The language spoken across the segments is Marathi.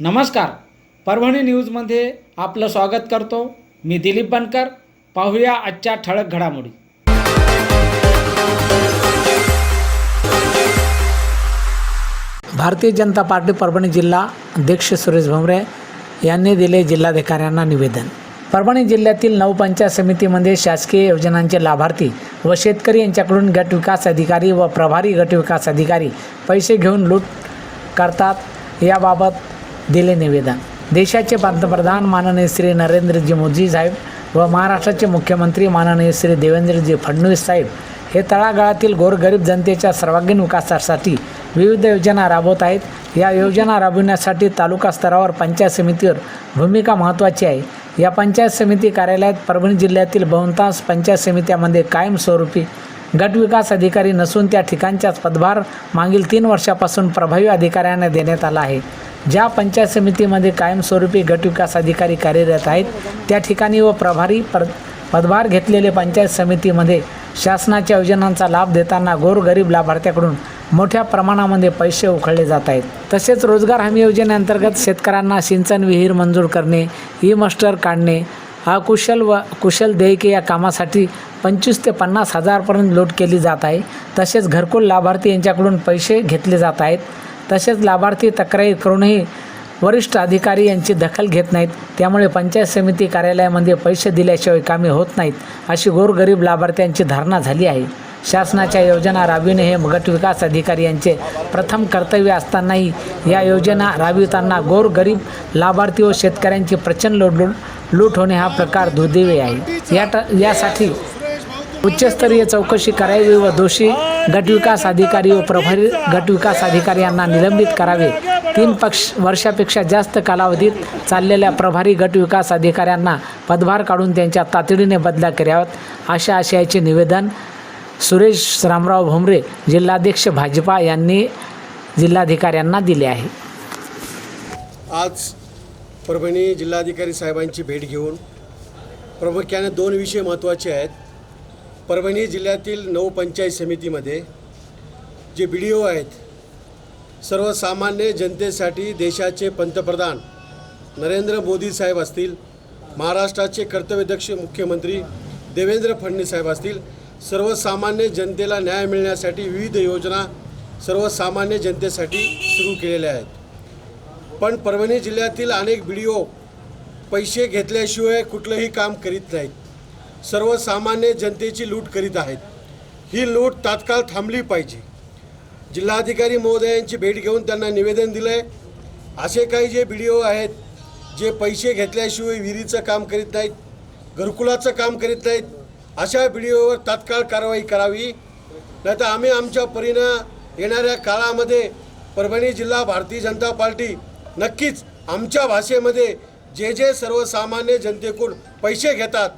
नमस्कार. परभणी न्यूजमध्ये आपलं स्वागत करतो. मी दिलीप बनकर. पाहूया आजच्या ठळक घडामोडी. भारतीय जनता पार्टी परभणी जिल्हा अध्यक्ष सुरेश भोमरे यांनी दिले जिल्हाधिकाऱ्यांना निवेदन. परभणी जिल्ह्यातील नऊ पंचायत समितीमध्ये शासकीय योजनांचे लाभार्थी व शेतकरी यांच्याकडून गट विकास अधिकारी व प्रभारी गट विकास अधिकारी पैसे घेऊन लूट करतात. याबाबत दिले निवेदन. देशाचे पंतप्रधान माननीय श्री नरेंद्रजी मोदी साहेब व महाराष्ट्राचे मुख्यमंत्री माननीय श्री देवेंद्रजी फडणवीस साहेब हे तळागाळातील गोरगरीब जनतेच्या सर्वांगीण विकासासाठी विविध योजना राबवत आहेत. या योजना राबविण्यासाठी तालुका स्तरावर पंचायत समितीवर भूमिका महत्त्वाची आहे. या पंचायत समिती कार्यालयात परभणी जिल्ह्यातील बहुतांश पंचायत समित्यामध्ये कायमस्वरूपी गट विकास अधिकारी नसून त्या ठिकाणच्याच पदभार मागील तीन वर्षापासून प्रभावी अधिकाऱ्यांना देण्यात आला आहे. ज्या पंचायत समितीमध्ये कायमस्वरूपी गटविकास अधिकारी कार्यरत आहेत त्या ठिकाणी व प्रभारी पर पदभार घेतलेले पंचायत समितीमध्ये शासनाच्या योजनांचा लाभ देताना गोरगरीब लाभार्थ्याकडून मोठ्या प्रमाणामध्ये पैसे उखळले जात आहेत. तसेच रोजगार हमी योजनेअंतर्गत शेतकऱ्यांना सिंचन विहीर मंजूर करणे ई मस्टर काढणे अकुशल व कुशल देयके या कामासाठी पंचवीस ते पन्नास हजारपर्यंत लूट केली जात आहे. तसेच घरकुल लाभार्थी यांच्याकडून पैसे घेतले जात आहेत. तसेच लाभार्थी तक्रारी करूनही वरिष्ठ अधिकारी यांची दखल घेत नाहीत. त्यामुळे पंचायत समिती कार्यालयामध्ये पैसे दिल्याशिवाय कामे होत नाहीत अशी गोरगरीब लाभार्थ्यांची धारणा झाली आहे. शासनाच्या योजना राबविणे हे गट विकास अधिकारी यांचे प्रथम कर्तव्य असतानाही या योजना राबविताना गोरगरीब लाभार्थी व शेतकऱ्यांची प्रचंड लूट लूट होणे हा प्रकार दुर्दैवी आहे. या ट यासाठी उच्चस्तरीय चौकशी करावी व दोषी गटविकास अधिकारी व प्रभारी गटविकास अधिकारी यांना निलंबित करावे. तीन पक्ष वर्षापेक्षा जास्त कालावधीत चाललेल्या प्रभारी गटविकास अधिकाऱ्यांना पदभार काढून त्यांच्या तातडीने बदल्या कराव्यात अशा आशयाचे निवेदन सुरेश रामराव भोमरे जिल्हाध्यक्ष भाजपा यांनी जिल्हाधिकाऱ्यांना दिले आहे. आज परभणी जिल्हाधिकारी साहेबांची भेट घेऊन प्रामुख्याने दोन विषय महत्त्वाचे आहेत. परभणी जिल्ह्यातील नऊ पंचायत समितीमध्ये जे बी डी ओ आहेत सर्वसामान्य जनतेसाठी देशाचे पंतप्रधान नरेंद्र मोदी साहेब असतील महाराष्ट्राचे कर्तव्यदक्ष मुख्यमंत्री देवेंद्र फडणवीस साहेब असतील सर्वसामान्य जनतेला न्याय मिळण्यासाठी विविध योजना सर्वसामान्य जनतेसाठी सुरू केलेल्या आहेत. पण परभणी जिल्ह्यातील अनेक बी डी ओ पैसे घेतल्याशिवाय कुठलंही काम करीत नाहीत. सर्वसामान्य जनतेची लूट करीत आहेत. ही लूट तात्काळ थांबली पाहिजे. जिल्हाधिकारी महोदयांची भेट घेऊन त्यांना निवेदन दिलं आहे असे काही जे बी ओ आहेत जे पैसे घेतल्याशिवाय विहिरीचं काम करीत नाहीत घरकुलाचं काम करीत नाहीत अशा बी ओवर तात्काळ कारवाई करावी. नाही तर आम्ही आमच्या परीनं येणाऱ्या काळामध्ये परभणी जिल्हा भारतीय जनता पार्टी नक्कीच आमच्या भाषेमध्ये जे जे सर्वसामान्य जनतेकडून पैसे घेतात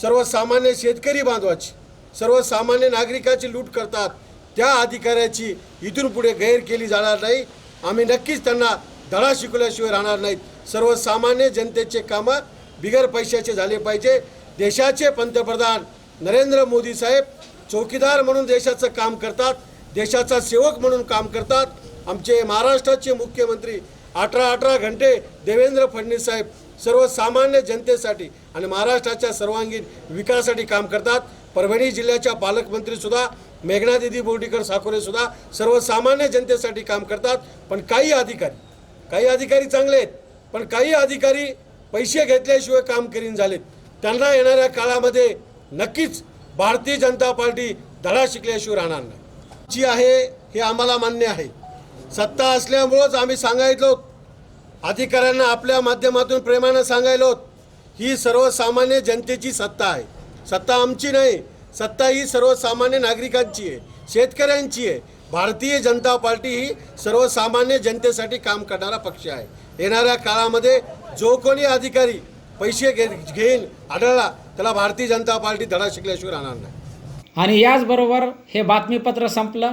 सर्वसामान्य शेतकरी बांधवाची सर्वसामान्य नागरिकाची लूट करतात. त्या अधिकाऱ्याची इथून पुढे गैर केली जाणार नाही. आम्ही नक्कीच त्यांना धडा शिकवल्याशिवाय राहणार नाहीत. सर्वसामान्य जनतेचे कामं बिगर पैशाचे झाले पाहिजे. देशाचे पंतप्रधान नरेंद्र मोदी साहेब चौकीदार म्हणून देशाचं काम करतात. देशाचा सेवक म्हणून काम करतात. आमचे महाराष्ट्राचे मुख्यमंत्री अठरा अठरा घंटे देवेंद्र फडणवीस साहेब सर्वसामान्य जनतेसाठी आणि महाराष्ट्राच्या सर्वांगीण विकासासाठी काम करतात. परभणी जिल्ह्याच्या पालकमंत्रीसुद्धा मेघनादिदी बोर्डीकर साकोरेसुद्धा सर्वसामान्य जनतेसाठी काम करतात. पण काही अधिकारी काही अधिकारी चांगले आहेत पण काही अधिकारी पैसे घेतल्याशिवाय काम करीन झालेत. त्यांना येणाऱ्या काळामध्ये नक्कीच भारतीय जनता पार्टी धडा शिकल्याशिवाय राहणार नाही. जी आहे हे आम्हाला मान्य आहे. सत्ता असल्यामुळंच आम्ही सांगायचो अधिकाऱ्यांना आपल्या माध्यमातून प्रेमानं सांगायलो ही सर्वसामान्य जनतेची सत्ता आहे. सत्ता आमची नाही सत्ता ही सर्वसामान्य नागरिकांची आहे शेतकऱ्यांची आहे. भारतीय जनता पार्टी ही सर्वसामान्य जनतेसाठी काम करणारा पक्ष आहे. येणाऱ्या काळामध्ये जो कोणी अधिकारी पैसे घे घेईल आढळला त्याला भारतीय जनता पार्टी धडा शिकल्याशिवाय राहणार नाही. आणि याचबरोबर हे बातमीपत्र संपलं.